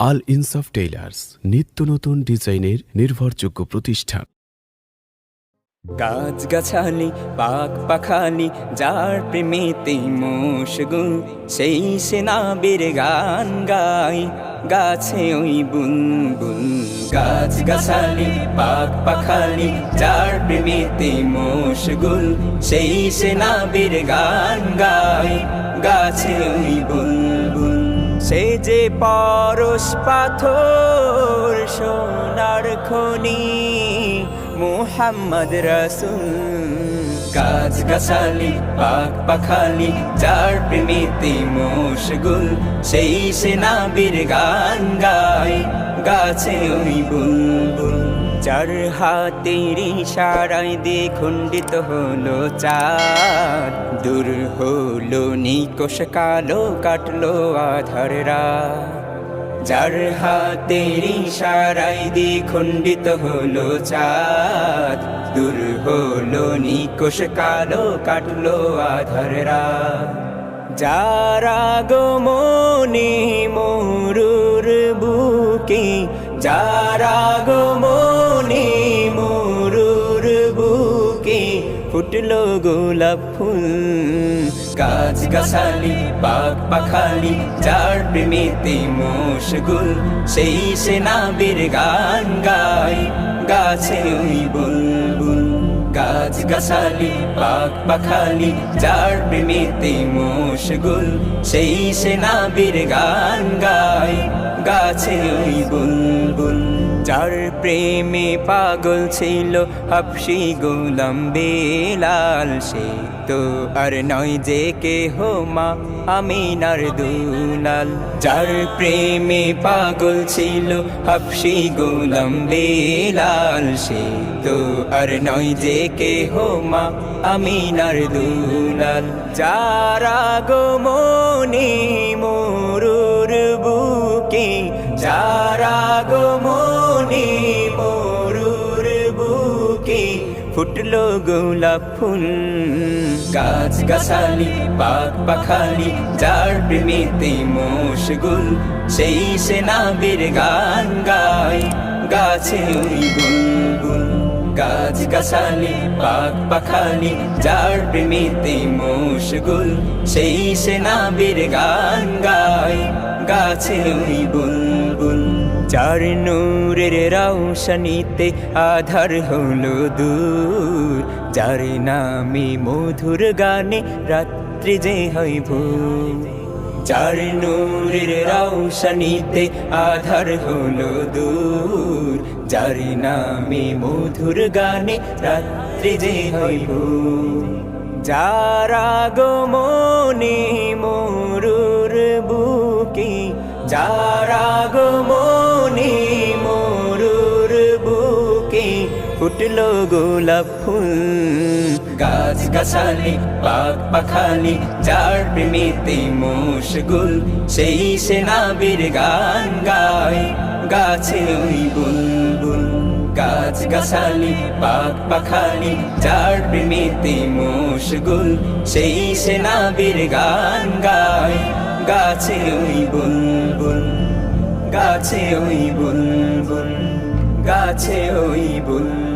আল ইনসাফ টেইলার্স নিত্য নতুন ডিজাইনের নির্ভরযোগ্য প্রতিষ্ঠান। গাছ গাছালি পাক পাখালি, যার প্রেমেতে মশগুল সেই সেনাবীর গান গাই গাছে ওই বুলবুল। গাছ গাছালি পাক পাখালি, যার প্রেমেতে মশগুল সেই সেনাবীর গান গাই গাছে ওই বুলবুল। সে যে পরশ পাথর সোনার খনি, মোহাম্মদ রসুল। গাছ গাছালি পাক পাখালি, যার প্রেমিতে মোশগুল, সেই সেনাবীর গান গায়, গাছে ওই বুলবুল। যার হাতের ইশারায় দিয়ে খণ্ডিত হলো চাঁদ। দূর হলো, নিকোষ কালো কাটলো আধার রাত। যার হাতের ইশারায় দিয়ে খণ্ডিত হলো চাঁদ। দূর হলো, নিকোষ কালো কাটলো আধার রাত। যারা গো মনে মরুর বুকে, যারা গো ফুটলো গোলাপ ফুল। গাছ গাছালি পাক পাখালি, যার প্রেমেতে মশগুল, সেই সেনাবীর গান গায়, গাছে ওই বুলবুল। গাছ গাছালি পাক পাখালি, যার প্রেমেতে মশগুল, সেই সেনাবীর গান গায়, গাছে ওই বুলবুল। যার প্রেমে পাগল ছিল, হাফসি গোলাম বেলাল। সে তো আর নয় যে কে হো মা, আমিনার দুলাল। যার প্রেমে পাগল ছিল, হাফসি গোলাম বেলাল। সে তো আর নয় যে কে হো মা, আমিনার দুলাল। যারা গো মনে মোরুর বুকে, যারা গো ফুটলো গোলাপ ফুল। গাছ গাছালি পাক পাখালি যার প্রেমিতে মশগুল, সেই সেনাবীর গান গায়, গাছে ওই বুলবুল। গাছ গাছালি পাক পাখালি যার প্রেমিতে মশগুল, সেই সেনাবীর গান গায়, গাছে ওই বুলবুল। চার নূরের রৌশনীতে আধার হলো দূর। যার নামে মধুর গানে রাত্রি যে হয় ভোর। চার নূরের রৌশনীতে আধার হলো দূর। যার নামে মধুর গানে রাত্রি যে হয় ভোর। যারা গো মনে মরুর বুকে, যারা গো ফুটলো গোলাপ ফুল। গাছ গাছালি পাক পাখালি যার প্রেমিতে মশগুল, সেই সেনাবীর গান গায়। গাছে ওই বুলবুল গাছ গাছালি পাক পাখালি যার প্রেমিতে মশগুল, সেই সেনাবীর গান গায়। গাছে ওই বুলবুল, গাছে ওই বুলবুল। গাছে ওই বুলবুল